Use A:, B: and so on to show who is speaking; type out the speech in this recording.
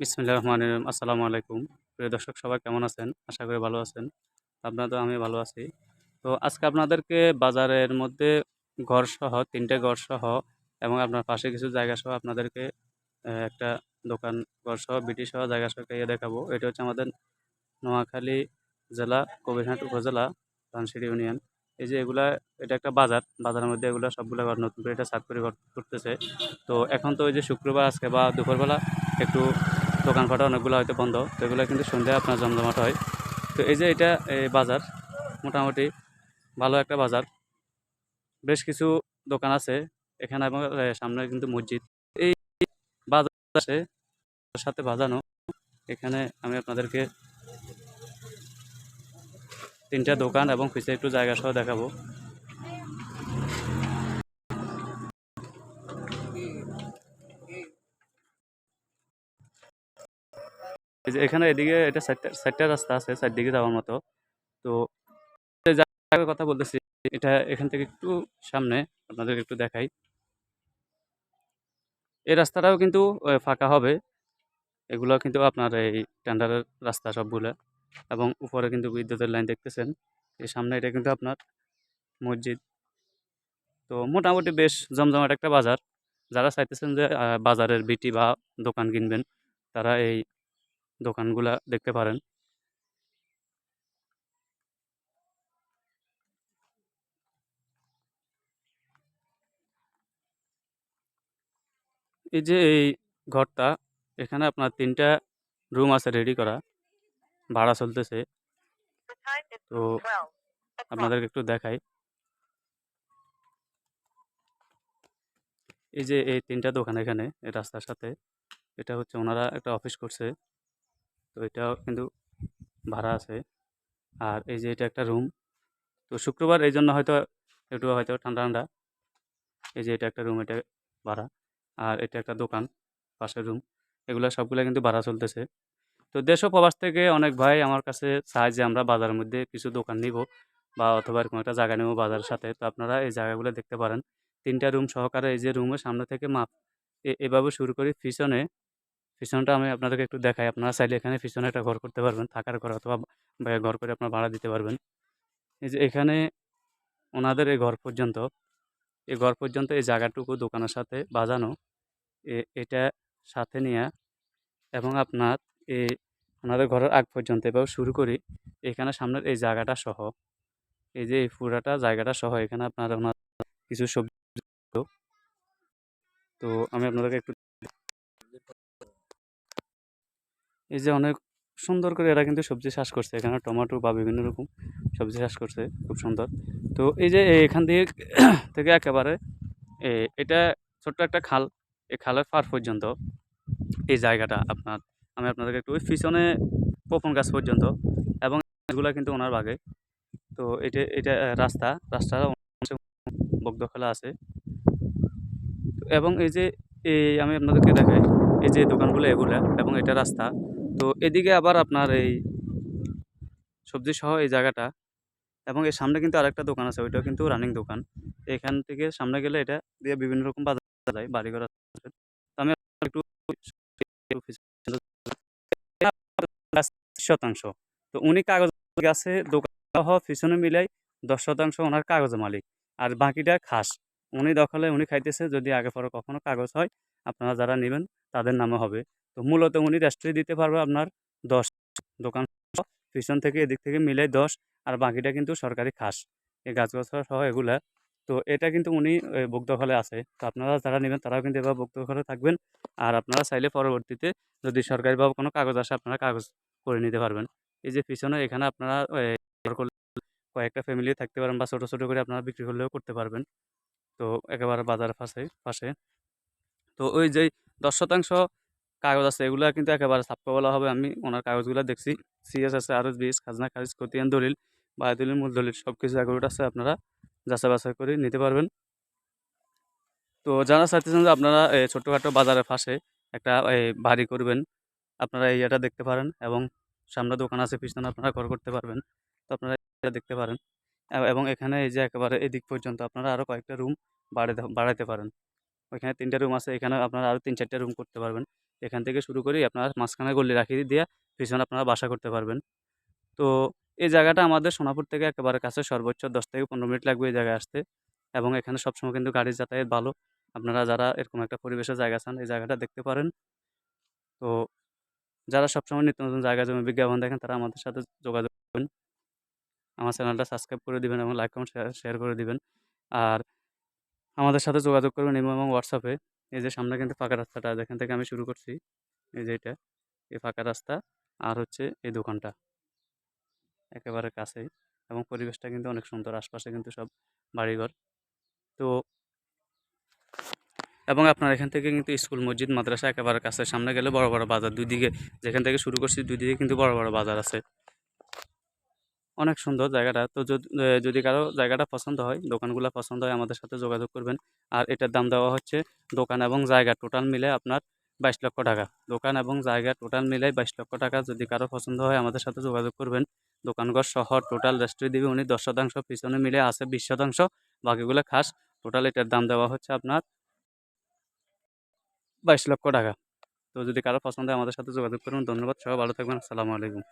A: বিসমিল্লাহির রহমানির রহিম। আসসালামু আলাইকুম। প্রিয় দর্শক, সবাই কেমন আছেন? আশা করি ভালো আছেন। আপনারা তো আমি ভালো আছি। তো আজকে আপনাদেরকে বাজারের মধ্যে ঘরসহ ৩ টে ঘরসহ এবং আপনার পাশে কিছু জায়গাসহ আপনাদেরকে একটা দোকান ঘর সহ ব্রিটিশ ঘরসহ জায়গা জায়গাসহ ইয়ে দেখাবো। এটা হচ্ছে আমাদের নোয়াখালী জেলা, কবিরহাট উপজেলা ধানসিঁড়ি ইউনিয়ন। এই যে এগুলা, এটা একটা বাজার। বাজারের মধ্যে এগুলা সবগুলো ঘর নতুন করে এটা ছাদ করে করতেছে। তো এখন তো ওই যে শুক্রবার আজকে বা দুপুরবেলা একটু দোকানপাট অনেকগুলো হয়তো বন্ধ। তো এগুলো কিন্তু সন্ধ্যায় আপনার জমজমাট হয়। তো এই যে এটা এই বাজার, মোটামুটি ভালো একটা বাজার। বেশ কিছু দোকান আছে এখানে এবং সামনে কিন্তু মসজিদ। এই বাজার আছে সাথে বাজানো। এখানে আমি আপনাদেরকে তিনটা দোকান এবং পিছে একটু জায়গা সহ দেখাবো। এই যে এখানে এদিকে এটা ৪ টা ৪ টা রাস্তা আছে চারদিকে যাওয়ার মতো। তো জায়গার কথা বলতেছি এটা এখান থেকে একটু সামনে, আপনাদেরকে একটু দেখাই। এই রাস্তাটাও কিন্তু ফাঁকা হবে। এগুলো কিন্তু আপনার এই টেন্ডারের রাস্তা সবগুলা এবং উপরে কিন্তু বিদ্যুতের লাইন দেখতেছেন। এই সামনে এটা কিন্তু আপনার মসজিদ। তো মোটামুটি বেশ জমজমাট একটা বাজার। যারা চাইতেছেন যে বাজারের বিটি বা দোকান কিনবেন, তারা এই দোকানগুলা দেখতে পারেন। এই যে এই ঘরটা, এখানে আপনার তিনটা রুম আছে রেডি করা। ভাড়া চলতেছে। তো আপনাদেরকে একটু দেখাই। এই যে এই তিনটা দোকান এখানে রাস্তার সাথে। এটা হচ্ছে ওনারা একটা অফিস করছে। তো এটাও কিন্তু ভাড়া আছে। আর এই যে এটা একটা রুম। তো শুক্রবার এই জন্য হয়তো একটু হয়তো ঠান্ডা, ঠান্ডা। এই যে এটা একটা রুম এটা ভাড়া। আর এটা একটা দোকান পাশের রুম। এগুলো সবগুলো কিন্তু ভাড়া চলতেছে। তো দেশ প্রবাস থেকে অনেক ভাই আমার কাছে চায় যে আমরা বাজারের মধ্যে কিছু দোকান নিবো বা অথবা কোনো একটা জায়গা নেব বাজারের সাথে। তো আপনারা এই জায়গাগুলো দেখতে পারেন। ৩ টা রুম সহকারে এই যে রুমের সামনে থেকে মাপ এভাবে শুরু করি পিছনে, পিছনটা আমি আপনাদেরকে একটু দেখাই। আপনারা চাইলে এখানে পিছনে একটা ঘর করতে পারবেন। থাকার ঘর অথবা ঘর করে আপনারা ভাড়া দিতে পারবেন। এই যে এখানে ওনাদের এই ঘর পর্যন্ত, এই ঘর পর্যন্ত এই জায়গাটুকু দোকানের সাথে বাজানো। এটা সাথে নিয়ে এবং আপনার এই ওনাদের ঘরের আগ পর্যন্ত এভাবে শুরু করি। এখানে সামনের এই জায়গাটা সহ, এই যে এই পুরাটা জায়গাটা সহ এখানে আপনার ওনার কিছু সবজি তো আমি আপনাদেরকে একটু এই যে অনেক সুন্দর করে এরা কিন্তু সবজি চাষ করছে। এখানে টমেটো বা বিভিন্ন রকম সবজি চাষ করছে। খুব সুন্দর। তো এই যে এখান দিয়ে থেকে একেবারে এটা ছোট্ট একটা খাল। এই খালের পার পর্যন্ত এই জায়গাটা আপনার, আমি আপনাদেরকে একটু ওই পিছনে পপন গাছ পর্যন্ত এবং এগুলা কিন্তু ওনার বাগে। তো এটা এটা রাস্তা। রাস্তার বদ্ধখলা আছে। এবং এই যে এই আমি আপনাদেরকে দেখাই। এই যে দোকানগুলো এগুলা এবং এটা রাস্তা। তো এদিকে আবার আপনার এই সবজি সহ এই জায়গাটা এবং এর সামনে কিন্তু আরেকটা দোকান আছে। ওইটাও কিন্তু রানিং দোকান। এখান থেকে সামনে গেলে এটা দিয়ে বিভিন্ন রকম বাজার যায়, বাড়িঘর আছে। আমি একটু শতাংশ। তো উনি কাগজ আছে দোকান পিছনে মিলাই ১০% ওনার কাগজের মালিক। আর বাকিটা খাস। উনি দখলে উনি খাইতেছে। যদি আগে পরে কখনো কাগজ হয় আপনারা যারা নিবেন তাদের নামে হবে। তো মূলত উনি রেস্ট্রি দিতে পারবে আপনার ১০ দোকান পিছন থেকে এদিক থেকে মিলে দশ, আর বাকিটা কিন্তু সরকারি খাস। এই গাছ-গাছড়া সহ এগুলা। তো এটা কিন্তু উনি দখলে আছে। তো আপনারা যারা নিবেন তারাও কিন্তু এবার দখলে থাকবেন। আর আপনারা চাইলে পরবর্তীতে যদি সরকারিভাবে কোনো কাগজ আসে, আপনারা কাগজ করে নিতে পারবেন। এই যে পিছনে এখানে আপনারা কয়েকটা ফ্যামিলি থাকতে পারেন বা ছোটো ছোটো করে আপনারা বিক্রি করলেও করতে পারবেন। তো একেবারে বাজার পাশে পাশে। তো ওই যেই ১০% কাগজ আছে এগুলা কিন্তু একেবারে ছাপ্পা বলা হবে। আমি ওনার কাগজগুলা দেখছি। সিএস আছে, আরএস-২০, খাজনা খারিজ, খতিয়ান দলিল, বায়ু দলিল, মূল দলিল সব কিছু একুরেট আছে। আপনারা যাচাই বাছাই করে নিতে পারবেন। তো যারা চাইতেছেন যে আপনারা ছোটখাটো বাজারের পাশে একটা বাড়ি করবেন, আপনারা এই ইয়েটা দেখতে পারেন এবং সামনে দোকান আছে, পিছনে আপনারা ঘর করতে পারবেন। তো আপনারা এটা দেখতে পারেন। এবং এখানে এই যে একেবারে এদিক পর্যন্ত আপনারা আরও কয়েকটা রুম বাড়াইতে বাড়াতে পারেন। ওইখানে তিনটা রুম আছে এখানে আপনারা আরও তিন চারটা রুম করতে পারবেন এখান থেকে শুরু করি আপনারা মাঝখানে গল্লি রাখিয়ে দিয়ে পিছনে আপনারা বাসা করতে পারবেন। তো এই জায়গাটা আমাদের সোনাপুর থেকে একেবারে কাছে সর্বোচ্চ দশ থেকে পনেরো মিনিট লাগবে এই জায়গায় আসতে। এবং এখানে সবসময় কিন্তু গাড়ির যাতায়াত ভালো। আপনারা যারা এরকম একটা পরিবেশের জায়গা চান, এই জায়গাটা দেখতে পারেন। তো যারা সবসময় নিত্য নতুন জায়গা জমি বিজ্ঞাপন দেখেন, তারা আমাদের সাথে যোগাযোগ করবেন আমার চ্যানেলটা সাবস্ক্রাইব করে দিবেন এবং লাইক, কমেন্ট শেয়ার করে দিবেন। আর আমাদের সাথে যোগাযোগ করবেন এবং হোয়াটসঅ্যাপে। এই যে সামনে কিন্তু ফাঁকা রাস্তাটা যেখান থেকে আমি শুরু করছি। এই যে এটা, এই ফাঁকা রাস্তা আর হচ্ছে এই দোকানটা। একেবারে কাছেই এবং পরিবেশটা কিন্তু অনেক সুন্দর, আশপাশে কিন্তু সব বাড়িঘর। তো এবং আপনার এখান থেকে কিন্তু স্কুল, মসজিদ, মাদ্রাসা একেবারে কাছে সামনে গেলে বড় বড় বাজার। দুই দিকে যেখান থেকে শুরু করছি, দুই দিকে কিন্তু বড় বড় বাজার আছে। অনেক সুন্দর জায়গাটা। তো যদি কারও জায়গাটা পছন্দ হয়, দোকানগুলো পছন্দ হয়, আমাদের সাথে যোগাযোগ করবেন। আর এটার দাম দেওয়া হচ্ছে দোকান এবং জায়গা টোটাল মিলে আপনার বাইশ লক্ষ টাকা। দোকান এবং জায়গা টোটাল মিলে বাইশ লক্ষ টাকা যদি কারও পছন্দ হয়, আমাদের সাথে যোগাযোগ করবেন। দোকানঘর শহর টোটাল রেস্ট্রি দিবে, উনি দশ শতাংশ, পিছনে মিলে আছে বিশ শতাংশ, বাকিগুলো খাস। টোটাল এটার দাম দেওয়া হচ্ছে আপনার বাইশ লক্ষ টাকা। তো যদি কারও পছন্দ হয়, আমাদের সাথে যোগাযোগ করুন। ধন্যবাদ, সবাই ভালো থাকবেন। আসসালামু আলাইকুম।